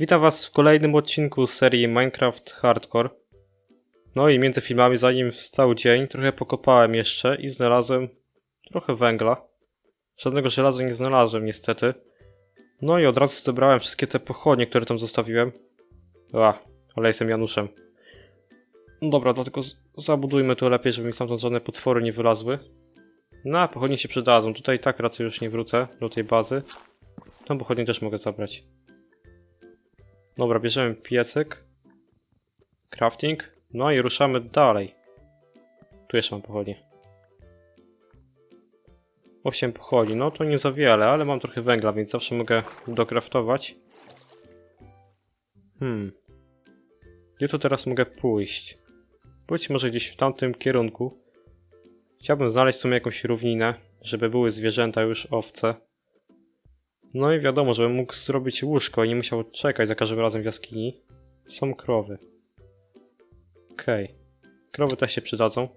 Witam Was w kolejnym odcinku serii Minecraft Hardcore. No i między filmami, zanim wstał dzień, trochę pokopałem jeszcze i znalazłem trochę węgla. Żadnego żelaza nie znalazłem niestety. No i od razu zebrałem wszystkie te pochodnie, które tam zostawiłem. A, ale jestem Januszem. No dobra, dlatego zabudujmy to lepiej, żeby mi stamtąd żadne potwory nie wylazły. No, a pochodnie się przydadzą. Tutaj tak raczej już nie wrócę do tej bazy. Tą pochodnię też mogę zabrać. Dobra, bierzemy piecyk. Crafting. No i ruszamy dalej. Tu jeszcze mam pochodnie. 8 pochodni, no to nie za wiele, ale mam trochę węgla, więc zawsze mogę dokraftować. Hmm. Gdzie tu teraz mogę pójść? Pójdź może gdzieś w tamtym kierunku. Chciałbym znaleźć w sumie jakąś równinę, żeby były zwierzęta już owce. No i wiadomo, żebym mógł zrobić łóżko i nie musiał czekać za każdym razem w jaskini. Są krowy. Okej. Krowy też się przydadzą.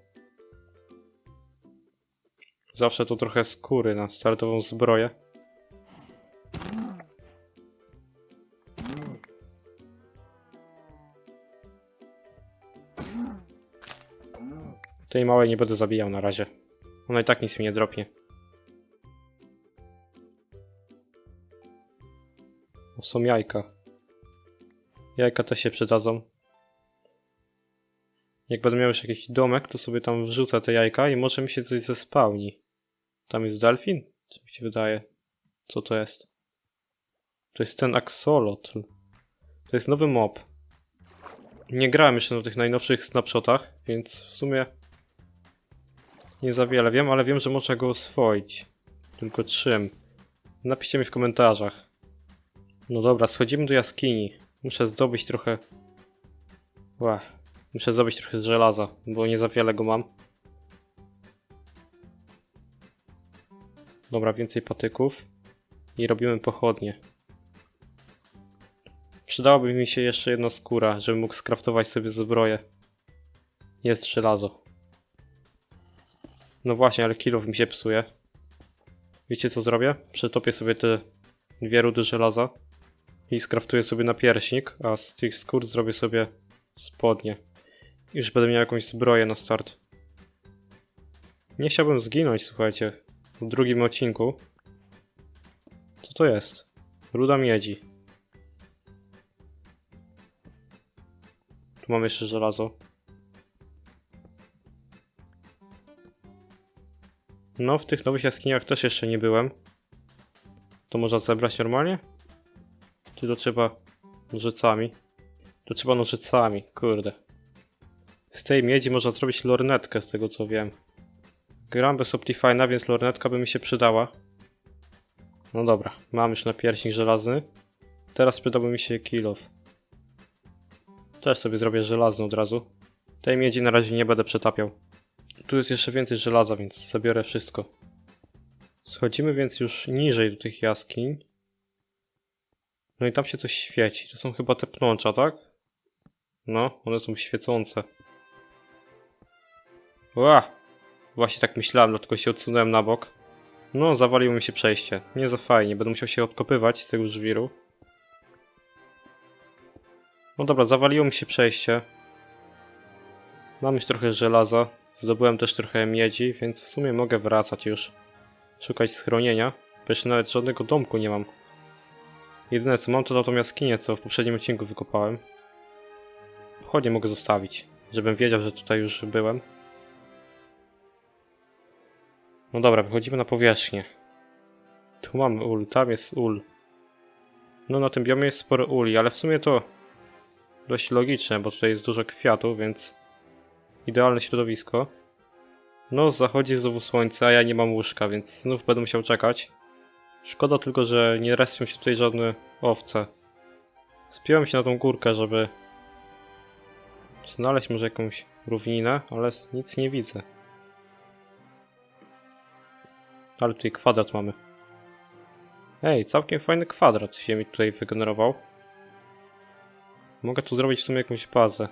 Zawsze to trochę skóry na startową zbroję. Tej małej nie będę zabijał na razie. Ona i tak nic mi nie dropnie. Są jajka. Jajka też się przydadzą. Jak będę miał już jakiś domek, to sobie tam wrzucę te jajka i może mi się coś zespałni. Tam jest delfin? Co mi się wydaje? Co to jest? To jest ten axolotl. To jest nowy mob. Nie grałem jeszcze na tych najnowszych snapshotach, więc w sumie nie za wiele wiem, ale wiem, że można go oswoić. Tylko czym? Napiszcie mi w komentarzach. No dobra, schodzimy do jaskini. Muszę zdobyć trochę. Ła. Muszę zdobyć trochę z żelaza, bo nie za wiele go mam. Dobra, więcej patyków. I robimy pochodnie. Przydałaby mi się jeszcze jedna skóra, żebym mógł skraftować sobie zbroję. Jest żelazo. No właśnie, ale kilof mi się psuje. Wiecie co zrobię? Przetopię sobie te dwie rudy żelaza i skraftuję sobie napierśnik, a z tych skór zrobię sobie spodnie. Już będę miał jakąś zbroję na start. Nie chciałbym zginąć, słuchajcie, w drugim odcinku. Co to jest? Ruda miedzi. Tu mam jeszcze żelazo. No, w tych nowych jaskiniach też jeszcze nie byłem. To można zebrać normalnie? Czy to trzeba nożycami? To trzeba nożycami, kurde. Z tej miedzi można zrobić lornetkę, z tego co wiem. Gram bez Optifine'a, więc lornetka by mi się przydała. No dobra, mam już napierśnik żelazny. Teraz przydałby mi się kilof. Też sobie zrobię żelazny od razu. Tej miedzi na razie nie będę przetapiał. Tu jest jeszcze więcej żelaza, więc zabiorę wszystko. Schodzimy więc już niżej do tych jaskiń. No i tam się coś świeci. To są chyba te pnącza, tak? No, one są świecące. Ła! Właśnie tak myślałem, dlatego się odsunąłem na bok. No, zawaliło mi się przejście. Nie za fajnie, będę musiał się odkopywać z tego żwiru. No dobra, zawaliło mi się przejście. Mam już trochę żelaza. Zdobyłem też trochę miedzi, więc w sumie mogę wracać już. Szukać schronienia. Jeszcze nawet żadnego domku nie mam. Jedyne co mam to tą jaskinię, co w poprzednim odcinku wykopałem. Pochodnie mogę zostawić, żebym wiedział, że tutaj już byłem. No dobra, wychodzimy na powierzchnię. Tu mamy ul, tam jest ul. No na tym biomie jest sporo uli, ale w sumie to dość logiczne, bo tutaj jest dużo kwiatów, więc idealne środowisko. No, zachodzi znowu słońce, a ja nie mam łóżka, więc znów będę musiał czekać. Szkoda tylko, że nie respią się tutaj żadne owce. Spiąłem się na tą górkę, żeby znaleźć może jakąś równinę, ale nic nie widzę. Ale tutaj kwadrat mamy. Ej, całkiem fajny kwadrat się mi tutaj wygenerował. Mogę tu zrobić w sumie jakąś bazę.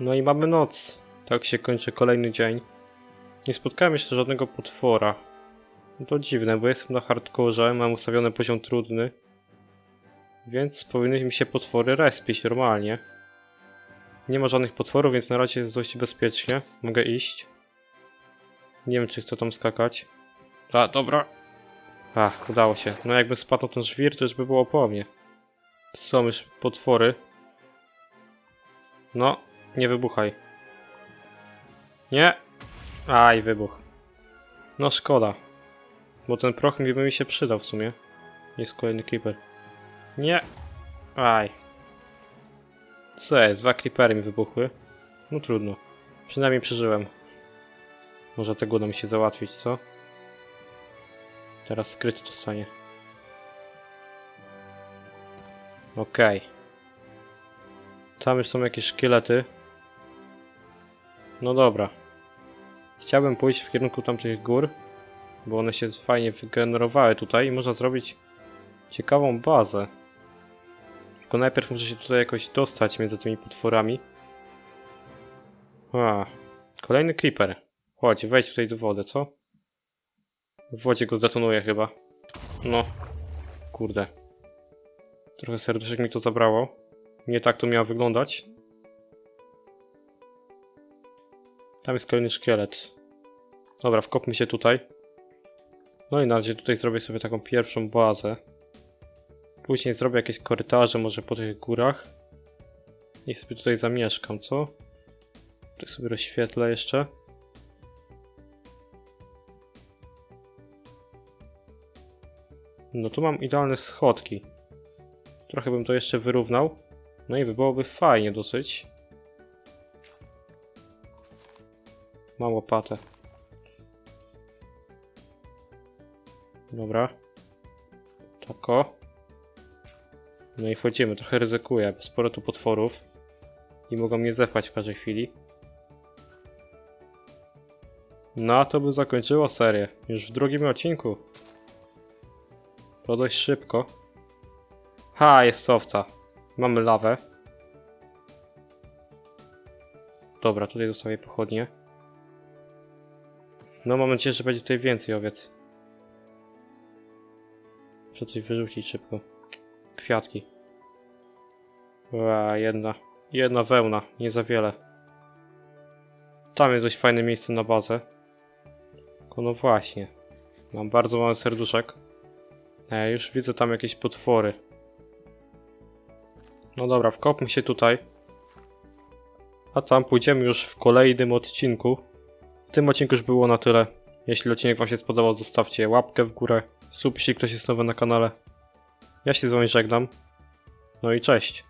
No i mamy noc. Tak się kończy kolejny dzień. Nie spotkałem jeszcze żadnego potwora. No to dziwne, bo jestem na hardkorze, mam ustawiony poziom trudny. Więc powinny mi się potwory respić normalnie. Nie ma żadnych potworów, więc na razie jest dość bezpiecznie. Mogę iść. Nie wiem, czy chcę tam skakać. A, dobra. A, udało się. No jakby spadł ten żwir, to już by było po mnie. Są już potwory. No, nie wybuchaj. Nie. Aj, wybuch. No szkoda. Bo ten proch mi by mi się przydał w sumie. Jest kolejny creeper. Nie. Aj. Co jest? Dwa creepery mi wybuchły. No trudno. Przynajmniej przeżyłem. Może tego uda mi się załatwić, co? Teraz skryty dostanie. Okej. Tam już są jakieś szkielety. No dobra. Chciałbym pójść w kierunku tamtych gór, bo one się fajnie wygenerowały tutaj i można zrobić ciekawą bazę. Tylko najpierw muszę się tutaj jakoś dostać między tymi potworami. A, kolejny creeper. Chodź, wejdź tutaj do wody, co? W wodzie go zdetonuję chyba. No. Kurde. Trochę serduszek mi to zabrało. Nie tak to miało wyglądać. Tam jest kolejny szkielet. Dobra, wkopmy się tutaj. No i na razie tutaj zrobię sobie taką pierwszą bazę. Później zrobię jakieś korytarze, może po tych górach. I sobie tutaj zamieszkam, co? Tutaj sobie rozświetlę jeszcze. No tu mam idealne schodki. Trochę bym to jeszcze wyrównał. No i by byłoby fajnie dosyć. Mam łopatę. Dobra. Tako. No i wchodzimy, trochę ryzykuję, bo sporo tu potworów. I mogą mnie zepchać w każdej chwili. No, to by zakończyło serię. Już w drugim odcinku. To dość szybko. Ha, jest owca. Mamy lawę. Dobra, tutaj zostawię pochodnie. No, mam nadzieję, że będzie tutaj więcej owiec. Muszę coś wyrzucić szybko. Kwiatki. Ła, jedna. Jedna wełna, nie za wiele. Tam jest dość fajne miejsce na bazę. Tylko no właśnie. Mam bardzo mały serduszek. E, już widzę tam jakieś potwory. No dobra, wkopmy się tutaj. A tam pójdziemy już w kolejnym odcinku. W tym odcinku już było na tyle. Jeśli odcinek Wam się spodobał, zostawcie łapkę w górę. Sub, jeśli ktoś jest nowy na kanale. Ja się z Wami żegnam. No i cześć.